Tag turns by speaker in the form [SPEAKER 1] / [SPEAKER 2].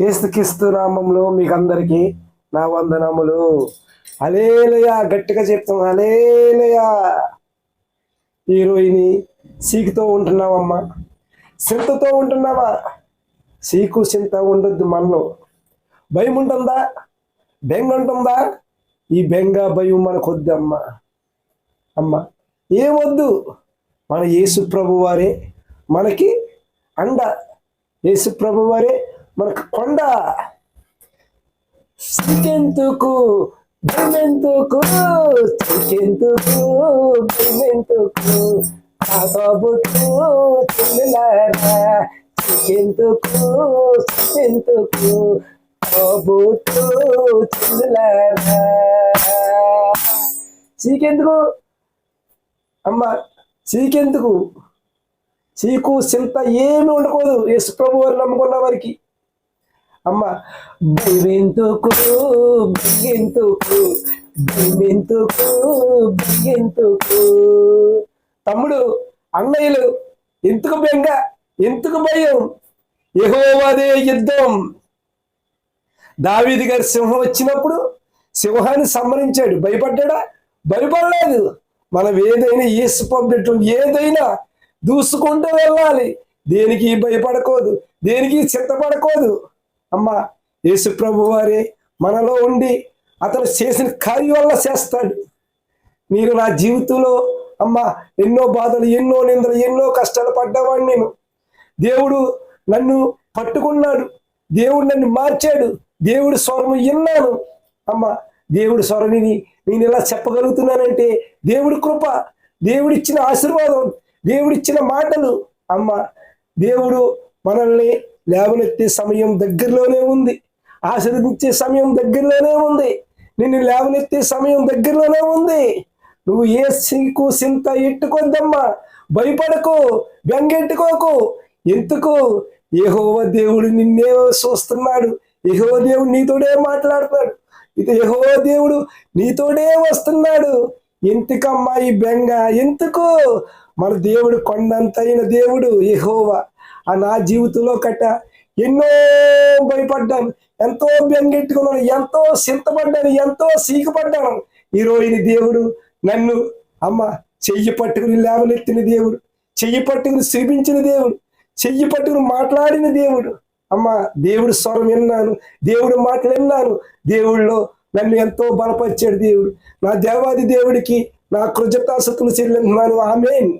[SPEAKER 1] ఏసుక్రీస్తు నామంలో మీకు అందరికీ నా వందనములు. అలేలయా గట్టిగా చెప్తాం అలేలయా హీరోయిని సీకుతో ఉంటున్నావమ్మా. సింతతో ఉంటున్నావా? సీకు సింత ఉండొద్దు మనలో. భయం ఉంటుందా? బెంగ ఉంటుందా? ఈ బెంగ భయం మనకు వద్దు అమ్మా అమ్మ ఏమొద్దు మన యేసు ప్రభు వారే మనకి అండ. యేసు ప్రభు వారే మనకు కొండ. సికెందుకు భయమెందుకు? చికెందుకు భయమెందుకు? కాబోతు చెల్లెలారా చికెందుకు సికెందుకు కాబోతు చెల్లెలారా చీకెందుకు? అమ్మ చీకెందుకు? చీకు చింత ఏమి ఉండకూడదు. యేసు ప్రభు వారు నమ్ముకున్న వారికి. అమ్మ భయమెందుకు భయమెందుకు భయమెందుకు భయమెందుకు తమ్ముడు అన్నయ్యలు ఎందుకు బెంగ ఎందుకు భయం యహోవాదే యుద్ధం. దావీది గారి సింహం వచ్చినప్పుడు సింహాన్ని సంబరించాడు భయపడ్డా భయపడలేదు. మనం ఏదైనా ఏసు పంపినట్టు ఏదైనా దూసుకుంటూ వెళ్ళాలి. దేనికి భయపడకూడదు? దేనికి చింతపడకూడదు అమ్మ యేసుప్రభు వారే మనలో ఉండి అతను చేసిన కార్యం వల్ల చేస్తాడు. మీరు నా జీవితంలో అమ్మ ఎన్నో బాధలు ఎన్నో నిందలు ఎన్నో కష్టాలు పడ్డవాడిని నేను. దేవుడు నన్ను పట్టుకున్నాడు. దేవుడు నన్ను మార్చాడు. దేవుడి స్వరం విన్నాను. అమ్మ దేవుడి స్వరం విని నేను ఇలా చెప్పగలుగుతున్నానంటే దేవుడి కృప దేవుడిచ్చిన ఆశీర్వాదం దేవుడిచ్చిన మాటలు. అమ్మ దేవుడు మనల్ని లేవనెత్తే సమయం దగ్గరలోనే ఉంది. ఆశీర్వదించే సమయం దగ్గరలోనే ఉంది. నిన్ను లేవనెత్తే సమయం దగ్గరలోనే ఉంది. నువ్వు ఏ సింకు సింత ఎట్టుకోద్దమ్మా. భయపడకు బెంగెట్టుకోకు. ఎందుకు? యెహోవా దేవుడు నిన్నే చూస్తున్నాడు. యెహోవా దేవుడు నీతోడే మాట్లాడుతున్నాడు. ఇది యెహోవా దేవుడు నీతోడే వస్తున్నాడు. ఎందుకమ్మా ఈ బెంగ? ఎందుకు? మన దేవుడు కొండంతైన దేవుడు యెహోవా. ఆ నా జీవితంలో కట్ట ఎన్నో భయపడ్డాను ఎంతో బెంగెట్టుకున్నాను ఎంతో చింతపడ్డాను ఎంతో సీకపడ్డాను ఈ దేవుడు నన్ను అమ్మ చెయ్యి పట్టుకుని లేవనెత్తిన దేవుడు చెయ్యి పట్టుకుని శ్రీపించిన దేవుడు చెయ్యి పట్టుకుని మాట్లాడిన దేవుడు. అమ్మ దేవుడు స్వరం విన్నాను దేవుడు మాటలు విన్నాను. దేవుడిలో నన్ను ఎంతో బలపరిచాడు దేవుడు. నా దేవాది దేవుడికి నా కృతజ్ఞతాసతులు చెల్లిస్తున్నాను ఆమెన్.